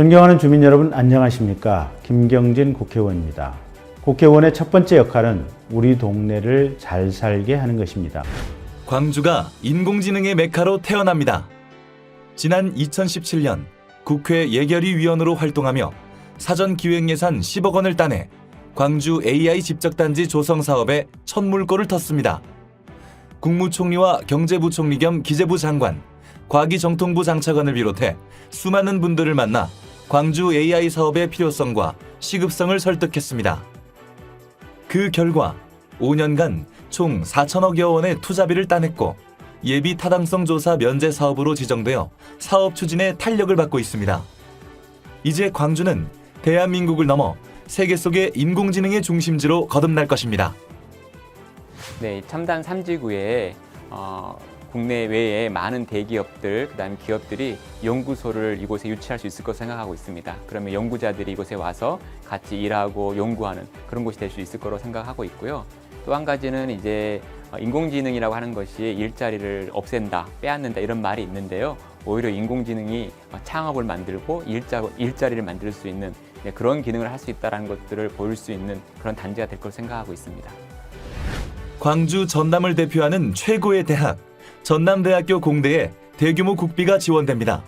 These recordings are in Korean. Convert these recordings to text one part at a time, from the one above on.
존경하는 주민 여러분 안녕하십니까 김경진 국회의원입니다. 국회의원의 첫 번째 역할은 우리 동네를 잘 살게 하는 것입니다. 광주가 인공지능의 메카로 태어납니다. 지난 2017년 국회 예결위 위원으로 활동하며 사전 기획 예산 10억 원을 따내 광주 AI 집적단지 조성 사업에 첫 물꼬를 텄습니다. 국무총리와 경제부총리 겸 기재부 장관, 과기정통부 장차관을 비롯해 수많은 분들을 만나 광주 AI 사업의 필요성과 시급성을 설득했습니다. 그 결과 5년간 총 4천억여 원의 투자비를 따냈고 예비 타당성 조사 면제 사업으로 지정되어 사업 추진에 탄력을 받고 있습니다. 이제 광주는 대한민국을 넘어 세계 속의 인공지능의 중심지로 거듭날 것입니다. 네, 이 첨단 삼지구에 어, 국내 외에 많은 대기업들, 그다음에 기업들이 연구소를 이곳에 유치할 수 있을 것으로 생각하고 있습니다. 그러면 연구자들이 이곳에 와서 같이 일하고 연구하는 그런 곳이 될 수 있을 거로 생각하고 있고요. 또 한 가지는 이제 어, 인공지능이라고 하는 것이 일자리를 없앤다, 빼앗는다 이런 말이 있는데요. 오히려 인공지능이 어, 창업을 만들고 일자, 일자리를 만들 수 있는 네, 그런 기능을 할 수 있다는 것들을 보일 수 있는 그런 단지가 될 것으로 생각하고 있습니다. 광주 전남을 대표하는 최고의 대학 전남대학교 공대에 대규모 국비가 지원됩니다.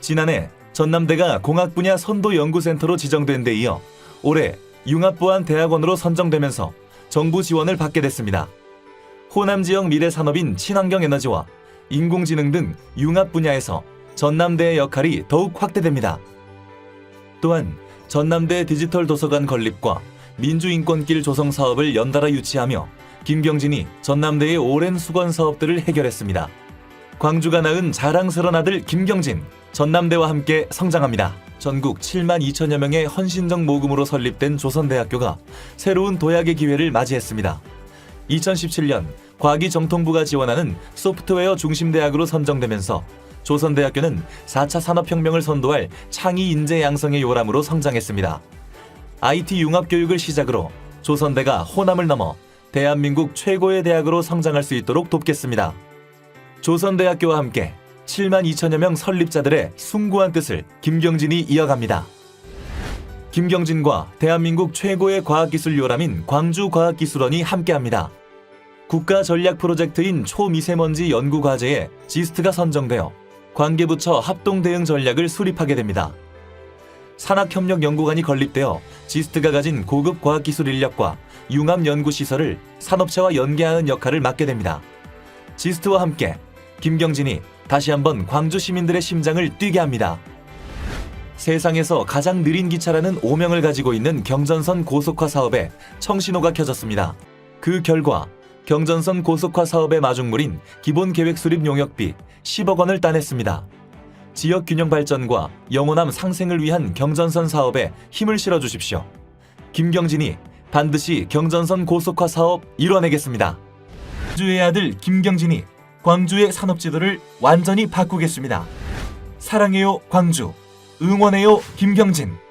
지난해 전남대가 공학 분야 선도 연구센터로 지정된 데 이어 올해 융합보안 대학원으로 선정되면서 정부 지원을 받게 됐습니다. 호남 지역 미래 산업인 친환경 에너지와 인공지능 등 융합 분야에서 전남대의 역할이 더욱 확대됩니다. 또한 전남대 디지털 도서관 건립과 민주인권길 조성 사업을 연달아 유치하며 김경진이 전남대의 오랜 수건 사업들을 해결했습니다. 광주가 낳은 자랑스런 아들 김경진, 전남대와 함께 성장합니다. 전국 7만 2천여 명의 헌신적 모금으로 설립된 조선대학교가 새로운 도약의 기회를 맞이했습니다. 2017년 과기정통부가 지원하는 소프트웨어 중심대학으로 선정되면서 조선대학교는 4차 산업혁명을 선도할 창의 인재 양성의 요람으로 성장했습니다. IT 융합 교육을 시작으로 조선대가 호남을 넘어 대한민국 최고의 대학으로 성장할 수 있도록 돕겠습니다. 조선대학교와 함께 7만 2천여 명 설립자들의 숭고한 뜻을 김경진이 이어갑니다. 김경진과 대한민국 최고의 과학기술 요람인 광주과학기술원이 함께합니다. 국가 전략 프로젝트인 초미세먼지 연구 과제에 지스트가 선정되어 관계부처 합동 대응 전략을 수립하게 됩니다. 산학협력연구관이 건립되어 지스트가 가진 고급 과학기술 인력과 융합 연구 시설을 산업체와 연계하는 역할을 맡게 됩니다. 지스트와 함께 김경진이 다시 한번 광주 시민들의 심장을 뛰게 합니다. 세상에서 가장 느린 기차라는 오명을 가지고 있는 경전선 고속화 사업에 청신호가 켜졌습니다. 그 결과 경전선 고속화 사업의 마중물인 기본 계획 수립 용역비 10억 원을 따냈습니다. 지역 균형 발전과 영원함 상생을 위한 경전선 사업에 힘을 실어 주십시오. 김경진이 반드시 경전선 고속화 사업 이뤄내겠습니다. 광주의 아들 김경진이 광주의 산업 지도를 완전히 바꾸겠습니다. 사랑해요 광주. 응원해요 김경진.